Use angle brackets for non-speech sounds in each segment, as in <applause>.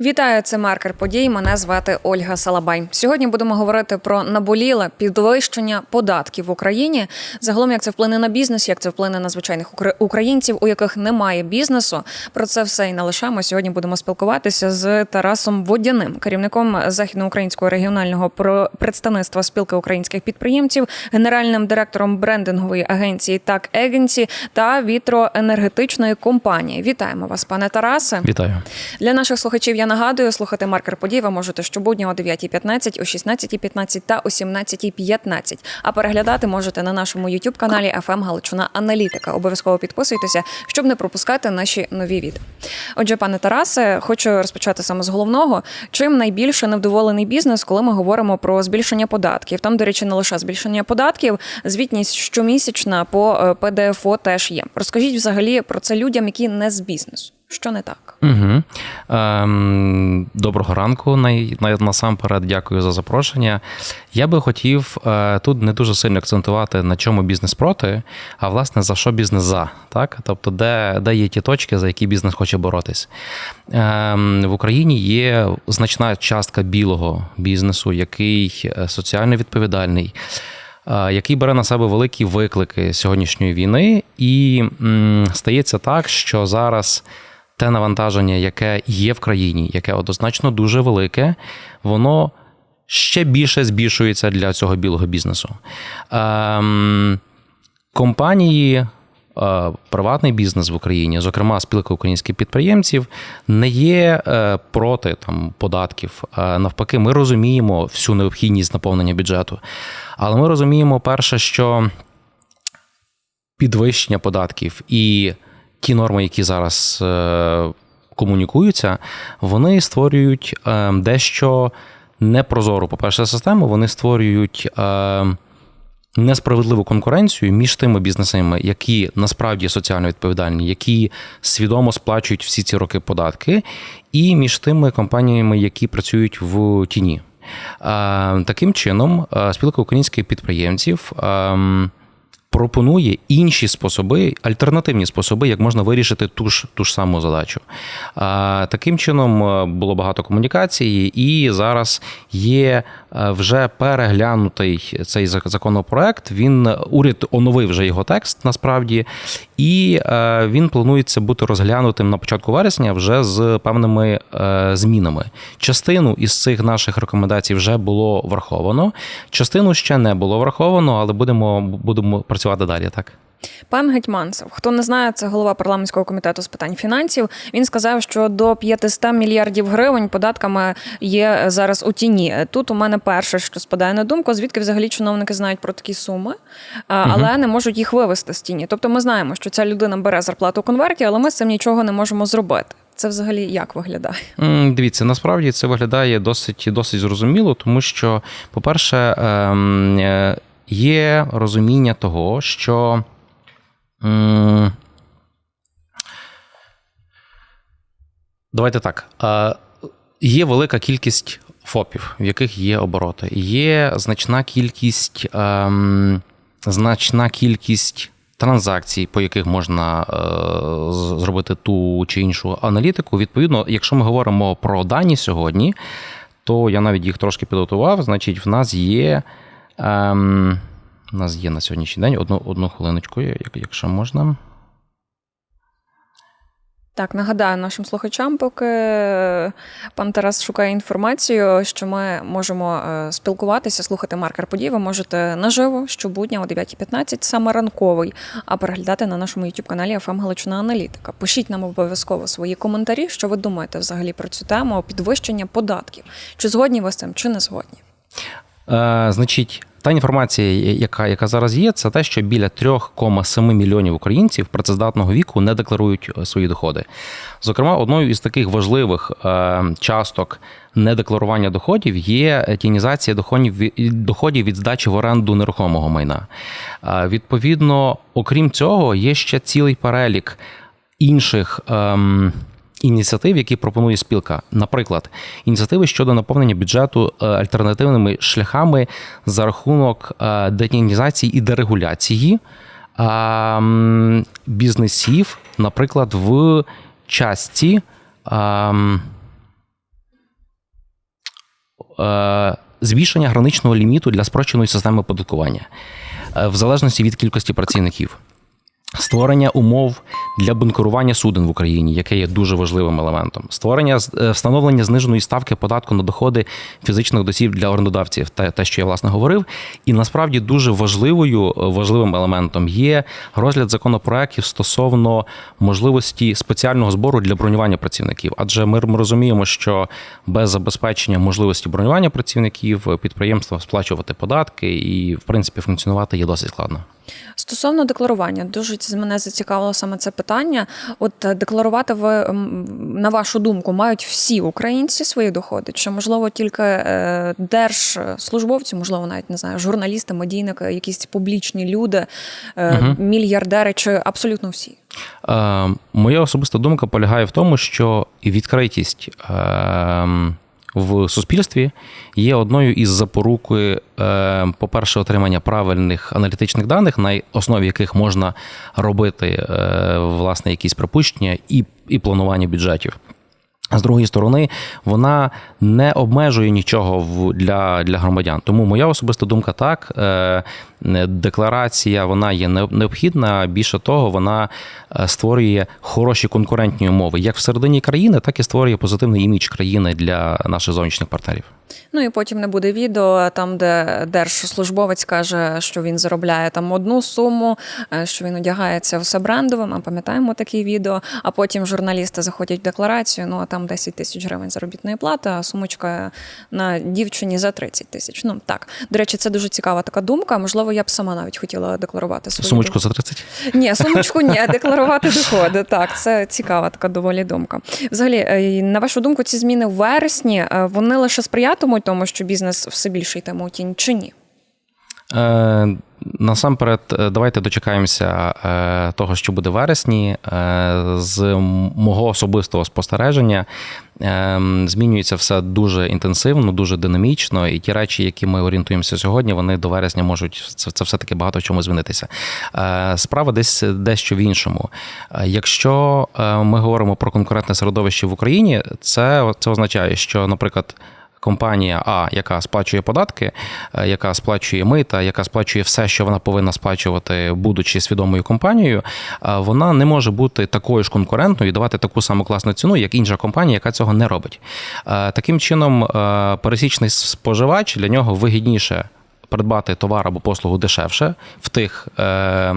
Вітаю, це маркер подій. Мене звати Ольга Салабай. Сьогодні будемо говорити про наболіле підвищення податків в Україні. Загалом, як це вплине на бізнес, як це вплине на звичайних українців, у яких немає бізнесу. Про це все і не лише. Ми сьогодні будемо спілкуватися з Тарасом Водяним, керівником західноукраїнського регіонального представництва спілки українських підприємців, генеральним директором брендингової агенції Так Егенсі та вітроенергетичної компанії. Вітаємо вас, пане Тарасе. Вітаю. Для наших слухачів я нагадую, слухати маркер подій ви можете щобудня о 9.15, о 16.15 та о 17.15. А переглядати можете на нашому youtube каналі FM Галичина Аналітика. Обов'язково підписуйтеся, щоб не пропускати наші нові відео. Отже, пане Тарасе, хочу розпочати саме з головного. Чим найбільше невдоволений бізнес, коли ми говоримо про збільшення податків? Там, до речі, не лише збільшення податків, звітність щомісячна по е, ПДФО теж є. Розкажіть взагалі про це людям, які не з бізнесу. Що не так? Угу. Ем, доброго ранку. Насамперед, дякую за запрошення. Я би хотів е, тут не дуже сильно акцентувати, на чому бізнес проти, а власне за що бізнес за. Так? Тобто, де, де є ті точки, за які бізнес хоче боротись. Ем, в Україні є значна частка білого бізнесу, який е, соціально відповідальний. е, Який бере на себе великі виклики сьогоднішньої війни, і м, стається так, що зараз те навантаження, яке є в країні, яке однозначно дуже велике, воно ще більше збільшується для цього білого бізнесу. Ем, компанії. е, Приватний бізнес в Україні, зокрема спілка українських підприємців, не є е, проти там податків. Е, Навпаки, ми розуміємо всю необхідність наповнення бюджету. Але ми розуміємо, перше, що підвищення податків і ті норми, які зараз е, комунікуються, вони створюють е, дещо непрозору, по-перше, систему, вони створюють. Е, Несправедливу конкуренцію між тими бізнесами, які насправді соціально відповідальні, які свідомо сплачують всі ці роки податки, і між тими компаніями, які працюють в тіні. Таким чином, спілка українських підприємців ем, пропонує інші способи, альтернативні способи, як можна вирішити ту ж ту ж саму задачу. Таким чином е, було багато комунікації, і зараз є е, вже переглянутий цей законопроект. Він уряд оновив вже його текст насправді, і е, він планується бути розглянутим на початку вересня вже з певними е, змінами. Частину із цих наших рекомендацій вже було враховано, частину ще не було враховано, але будемо будемо працювати далі. Так. Пан Гетьманцев, хто не знає, це голова парламентського комітету з питань фінансів. Він сказав, що до 500 мільярдів гривень податками є зараз у тіні. Тут у мене перше, що спадає на думку, звідки взагалі чиновники знають про такі суми, але не можуть їх вивести з тіні. Тобто, ми знаємо, що ця людина бере зарплату у конверті, але ми з цим нічого не можемо зробити. Це взагалі як виглядає? Дивіться, насправді це виглядає досить досить зрозуміло, тому що, по-перше, ем, е, є розуміння того, що. Давайте так. Є велика кількість ФОПів, в яких є обороти. Є значна кількість, ем, значна кількість транзакцій, по яких можна е, зробити ту чи іншу аналітику. Відповідно, якщо ми говоримо про дані сьогодні, то я навіть їх трошки підготував. Значить, в нас є. Ем, у нас є на сьогоднішній день одну, одну хвилиночку, якщо можна. Так, нагадаю нашим слухачам, поки пан Тарас шукає інформацію, що ми можемо е, спілкуватися, слухати маркер подій. Ви можете наживо щобудня о 9.15, саме ранковий, а переглядати на нашому youtube каналі «ФМ Галичина Аналітика. Пишіть нам обов'язково свої коментарі, що ви думаєте взагалі про цю тему підвищення податків. Чи згодні ви з цим, чи не згодні? Е, значить, та інформація, яка, яка зараз є, це те, що біля 3,7 мільйонів українців працездатного віку не декларують е, свої доходи. Зокрема, одною із таких важливих е, часток недекларування доходів є тінізація доходів, доходів від здачі в оренду нерухомого майна. Е, відповідно, окрім цього, є ще цілий перелік інших. Ініціатив, які пропонує спілка. Наприклад, ініціативи щодо наповнення бюджету е, альтернативними шляхами за рахунок е, детінізації і дерегуляції бізнесів, наприклад, в часті. е, збільшення граничного ліміту для спрощеної системи оподаткування в залежності від кількості працівників. Створення умов для банкрування суден в Україні, яке є дуже важливим елементом, створення е, встановлення зниженої ставки податку на доходи фізичних осіб для орендодавців, те, те, що я власне говорив. І насправді дуже важливою е, важливим елементом є розгляд законопроєктів стосовно можливості спеціального збору для бронювання працівників. Адже ми, ми розуміємо, що без забезпечення можливості бронювання працівників е, підприємства сплачувати податки і, в принципі, функціонувати є досить складно. Стосовно декларування, дуже мене зацікавило саме це питання. От е, декларувати ви, на вашу думку, мають всі українці свої доходи? Чи можливо тільки е, держслужбовці, можливо, навіть не знаю, журналісти, медійники, якісь публічні люди, Мгм. мільярдери, чи абсолютно всі? Е, моя особиста думка полягає в тому, що відкритість е, в суспільстві є одною із запоруки, е, по-перше, отримання правильних аналітичних даних, на основі яких можна робити е, власне якісь припущення і, і планування бюджетів. З другої сторони, вона не обмежує нічого в- для, для громадян. Тому моя особиста думка так. е, Декларація вона є необхідна. Більше того, вона е, створює хороші конкурентні умови як всередині країни, так і створює позитивний імідж країни для наших зовнішніх партнерів. Ну і потім не буде відео там, де держслужбовець каже, що він заробляє там одну суму, е, що він одягається все брендове. Ми пам'ятаємо такі відео. А потім журналісти заходять в декларацію. Ну а там 10 тисяч гривень заробітної плати, а сумочка на дівчині за 30 тисяч. Ну так до речі, це дуже цікава така думка. Можливо, я б сама навіть хотіла декларувати свою Сумочку за 30? ні, сумочку ні, <laughs> декларувати доходи. Так, це цікава така доволі думка. Взагалі, е, на вашу думку, ці зміни в вересні е, вони лише сприятимуть тому, що бізнес все більше йтиме у тінь чи ні? Е, насамперед, е, давайте дочекаємося е, того, що буде вересні. Е, з мого особистого спостереження е, змінюється все дуже інтенсивно, дуже динамічно, і ті речі, які ми орієнтуємося сьогодні, вони до вересня можуть це, це все-таки багато в чому змінитися. Е, Справа десь дещо в іншому. Е, Якщо е, ми говоримо про конкурентне середовище в Україні, це, це означає, що, наприклад, компанія А, яка сплачує податки, е, яка сплачує мита, яка сплачує все, що вона повинна сплачувати, будучи свідомою компанією, е, вона не може бути такою ж конкурентною і давати таку саму класну ціну, як інша компанія, яка цього не робить. Е, Таким чином, пересічний споживач для нього вигідніше. Придбати товар або послугу дешевше в тих е,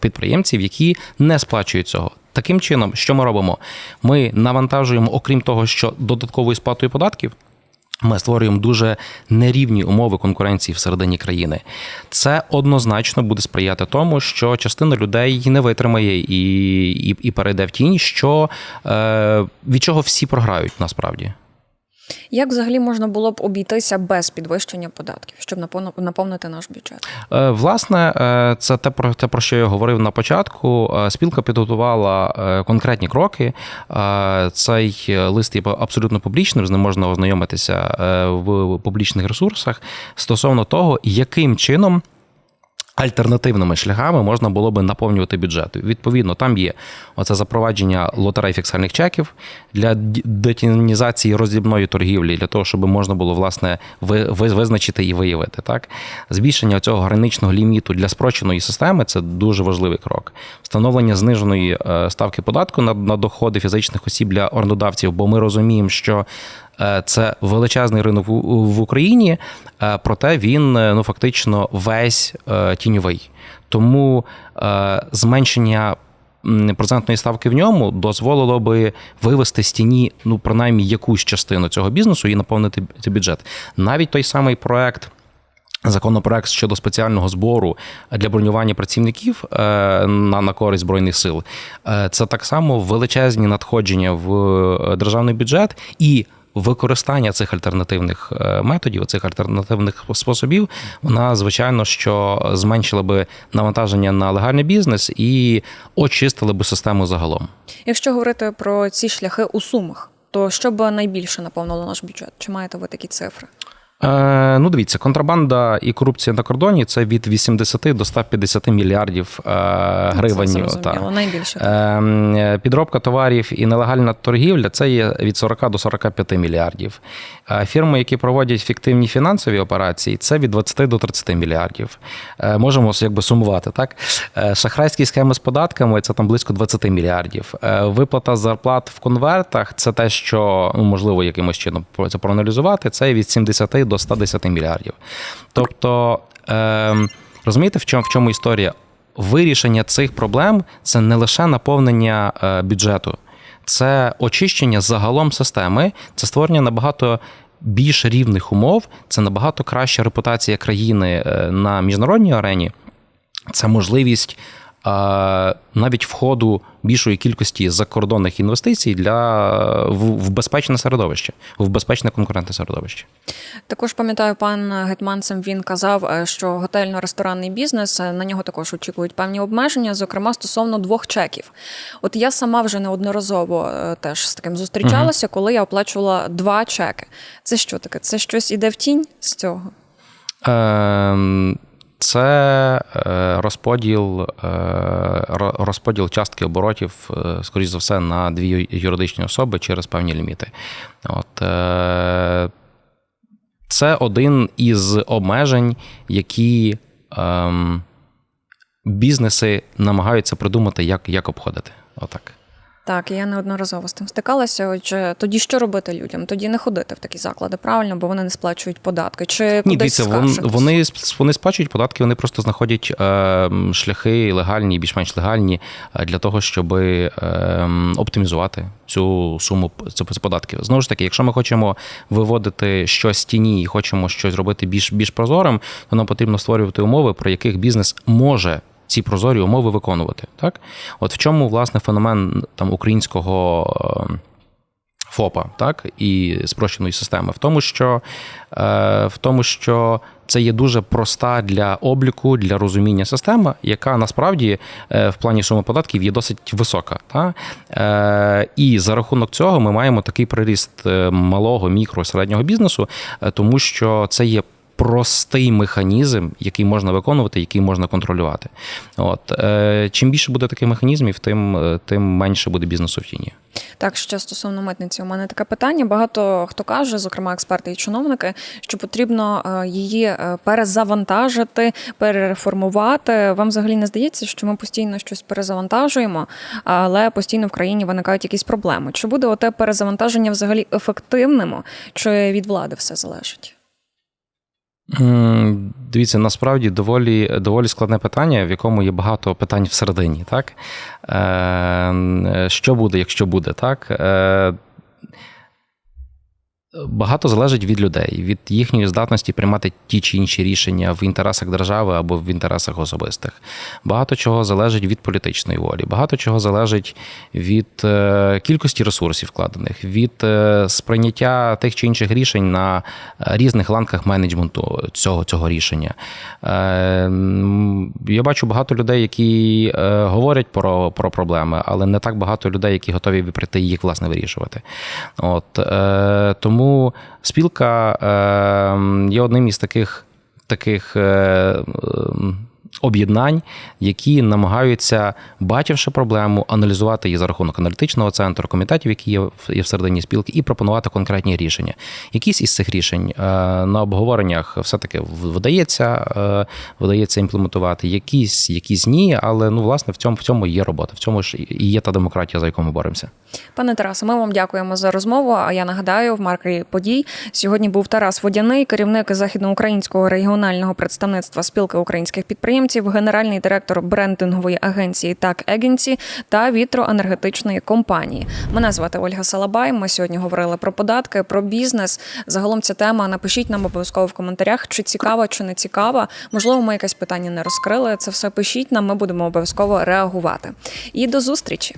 підприємців, які не сплачують цього. Таким чином, що ми робимо? Ми навантажуємо, окрім того, що додатковою сплатою податків, ми створюємо дуже нерівні умови конкуренції всередині країни. Це однозначно буде сприяти тому, що частина людей не витримає і, і, і перейде в тінь, що е, від чого всі програють насправді. Як взагалі можна було б обійтися без підвищення податків, щоб наповнити наш бюджет? Е, Власне, е, це те про те, про що я говорив на початку. Е, Спілка підготувала конкретні кроки. Цей лист є абсолютно публічним, з ним можна ознайомитися в публічних ресурсах стосовно того, яким чином. Альтернативними шляхами можна було би наповнювати бюджет. Відповідно, там є оце запровадження лотерей фіксальних чеків для детінізації роздрібної торгівлі, для того, щоб можна було власне ви- ви- визначити і виявити. Так, збільшення цього граничного ліміту для спрощеної системи це дуже важливий крок. Встановлення зниженої е, ставки податку на, доходи фізичних осіб для орендодавців, бо ми розуміємо, що Це величезний ринок в- Україні, е, проте він е, ну фактично весь е, тіньовий. Тому е, зменшення процентної ставки в ньому дозволило би вивести з тіні ну принаймні якусь частину цього бізнесу і наповнити бюджет. Навіть той самий проект. Законопроект щодо спеціального збору для бронювання працівників е, на, на користь збройних сил е, це так само величезні надходження в е, державний бюджет і використання цих альтернативних е, методів, цих альтернативних способів, вона звичайно що зменшила би навантаження на легальний бізнес і очистила би систему загалом. Якщо говорити про ці шляхи у сумах, то що б найбільше наповнило наш бюджет? Чи маєте ви такі цифри? Е, ну, дивіться, контрабанда і корупція на кордоні це від 80 до 150 мільярдів е, гривень. Це Та. найбільше. Е, Підробка товарів і нелегальна торгівля це є від 40 до 45 мільярдів. Е, Фірми, які проводять фіктивні фінансові операції, це від 20 до 30 мільярдів. Е, Можемо якби сумувати. Так? Е, Шахрайські схеми з податками це там близько 20 мільярдів. Е, Виплата зарплат в конвертах це те, що ну, можливо якимось чином це проаналізувати. Це від 70 до 110 мільярдів. Тобто, е, розумієте, в чому, в чому історія? Вирішення цих проблем це не лише наповнення е, бюджету, це очищення загалом системи, це створення набагато більш рівних умов, це набагато краща репутація країни е, на міжнародній арені. Це можливість навіть входу більшої кількості закордонних інвестицій для в, в безпечне середовище, в безпечне конкурентне середовище. Також пам'ятаю, пан Гетманцем він казав, е, що готельно-ресторанний бізнес е, на нього також очікують певні обмеження, зокрема стосовно двох чеків. От я сама вже неодноразово е, теж з таким зустрічалася, коли я оплачувала два чеки. Це що таке? Це щось іде в тінь з цього? Ем, Це е, розподіл, е, розподіл частки оборотів, е, скоріш за все, на дві юридичні особи через певні ліміти. От, це один із обмежень, які ем, бізнеси намагаються придумати, як, як обходити. Отак. Так, я неодноразово з тим стикалася. Отже, тоді що робити людям? Тоді не ходити в такі заклади, правильно, бо вони не сплачують податки. Чи Ні, дивіться, вон, вони, вони сплачують податки, вони просто знаходять е, шляхи легальні, більш-менш легальні е, для того, щоб е, оптимізувати цю суму це податків. Знову ж таки, якщо ми хочемо виводити щось з тіні і хочемо щось робити більш, більш прозорим, то нам потрібно створювати умови, про яких бізнес може. Ці прозорі умови виконувати, так от в чому власне феномен там українського е, ФОПа, так і спрощеної системи, в тому, що е, в тому, що це є дуже проста для обліку, для розуміння система, яка насправді е, в плані суми податків є досить висока. Та? І за рахунок цього ми маємо такий приріст малого, мікро, середнього бізнесу, тому що це є. Простий механізм, який можна виконувати, який можна контролювати. От е, чим більше буде таких механізмів, тим, е, тим менше буде бізнесу в тіні. Так, ще стосовно митниці, у мене таке питання. Багато хто каже, зокрема експерти і чиновники, що потрібно е, її перезавантажити, перереформувати. Вам взагалі не здається, що ми постійно щось перезавантажуємо, але постійно в країні виникають якісь проблеми. Чи буде оте перезавантаження взагалі ефективним, чи від влади все залежить? Дивіться, насправді доволі, доволі складне питання, в якому є багато питань всередині. Так? Е, Що буде, якщо буде, так? Багато залежить від людей, від їхньої здатності приймати ті чи інші рішення в інтересах держави або в інтересах особистих. Багато чого залежить від політичної волі, багато чого залежить від е, кількості ресурсів вкладених, від е, сприйняття тих чи інших рішень на е, різних ланках менеджменту цього, цього рішення. Я бачу багато людей, які говорять про, про проблеми, але не так багато людей, які готові прийти їх власне вирішувати. От, е, тому спілка е, є одним із таких, таких е, е, об'єднань, які намагаються, бачивши проблему, аналізувати її за рахунок аналітичного центру, комітетів, які є в всередині спілки, і пропонувати конкретні рішення. Якісь із цих рішень е, на обговореннях все-таки вдається, е, вдається імплементувати, якісь, якісь ні, але ну, власне в цьому, в цьому є робота, в цьому ж і є та демократія, за яку ми боремося. Пане Тарасе, ми вам дякуємо за розмову. А я нагадаю, в маркері подій сьогодні був Тарас Водяний, керівник західноукраїнського регіонального представництва спілки українських підприємців, генеральний директор брендингової агенції Так Егенсі та вітроенергетичної компанії. Мене звати Ольга Салабай. Ми сьогодні говорили про податки, про бізнес. Загалом ця тема. Напишіть нам обов'язково в коментарях, чи цікава, чи не цікава. Можливо, ми якесь питання не розкрили. Це все пишіть нам. Ми будемо обов'язково реагувати. І до зустрічі.